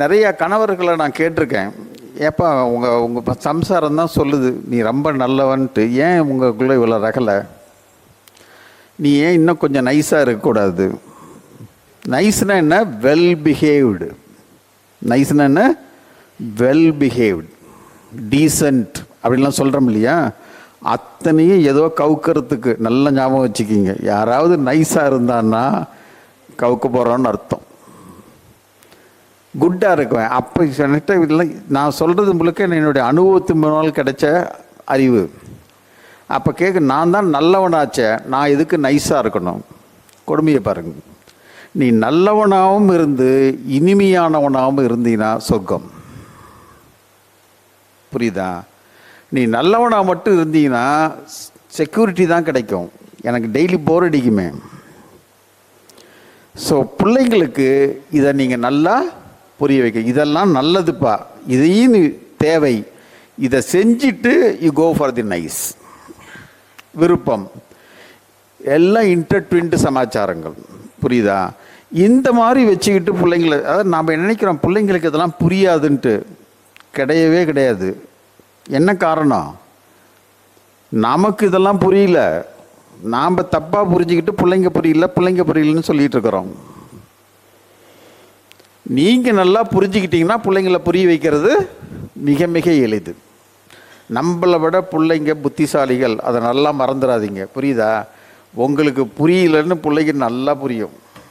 நிறைய கணவர்களை நான் கேட்டிருக்கேன். ஏப்பா உங்கள் உங்கள் சம்சாரம் தான் சொல்லுது நீ ரொம்ப நல்லவன்ட்டு ஏன் உங்களுக்குள்ளே இவ்வளோ ரகலை? நீ ஏன் இன்னும் கொஞ்சம் நைஸாக இருக்கக்கூடாது? நைஸ்னா என்ன? வெல் பிஹேவ்டு நைஸ்னா என்ன? வெல் பிஹேவ்டு டீசன்ட் அப்படின்லாம் சொல்கிறோம் இல்லையா? அத்தனையும் ஏதோ கவுக்கிறதுக்கு நல்ல ஞாபகம் வச்சுக்கிங்க. யாராவது நைஸாக இருந்தான்னா கவுக்க போகிறோன்னு அர்த்தம். குட்டாக இருக்குவேன். அப்போ சொன்னிட்ட இல்லை நான் சொல்கிறது முழுக்க என்னுடைய அனுபவத்தின் மூலம் கிடைச்ச அறிவு. அப்போ கேட்க நான் தான் நல்லவனாச்சே நான் எதுக்கு நைஸாக இருக்கணும்? கொடுமையை பாருங்க. நீ நல்லவனாகவும் இருந்து இனிமையானவனாகவும் இருந்தீன்னா சொர்க்கம். புரியுதா? நீ நல்லவனாக மட்டும் இருந்தீங்கன்னா செக்யூரிட்டி தான் கிடைக்கும். எனக்கு டெய்லி போர் அடிக்குமே. ஸோ பிள்ளைங்களுக்கு இதை நீங்கள் நல்லா புரிய வைக்க. இதெல்லாம் நல்லதுப்பா. இதையும் தேவை. இதை செஞ்சுட்டு you go for the nice விருப்பம். எல்லாம் இன்டர்ட்வின்ட் சமாச்சாரங்கள். புரியுதா? இந்த மாதிரி வச்சுக்கிட்டு பிள்ளைங்களை அதாவது நாம் நினைக்கிறோம்? பிள்ளைங்களுக்கு இதெல்லாம் புரியாதுன்ட்டு. கிடையவே கிடையாது. என்ன காரணம்? நமக்கு இதெல்லாம் புரியல. நாம் தப்பாக புரிஞ்சுக்கிட்டு பிள்ளைங்க புரியல பிள்ளைங்க புரியலன்னு சொல்லிகிட்டு இருக்கிறோம். நீங்கள் நல்லா புரிஞ்சுக்கிட்டீங்கன்னா பிள்ளைங்கள புரிய வைக்கிறது மிக மிக எளிது. நம்மளை விட பிள்ளைங்க புத்திசாலிகள் அதை நல்லா மறந்துடாதீங்க புரியுதா? உங்களுக்கு புரியலன்னு பிள்ளைங்க நல்லா புரியும்.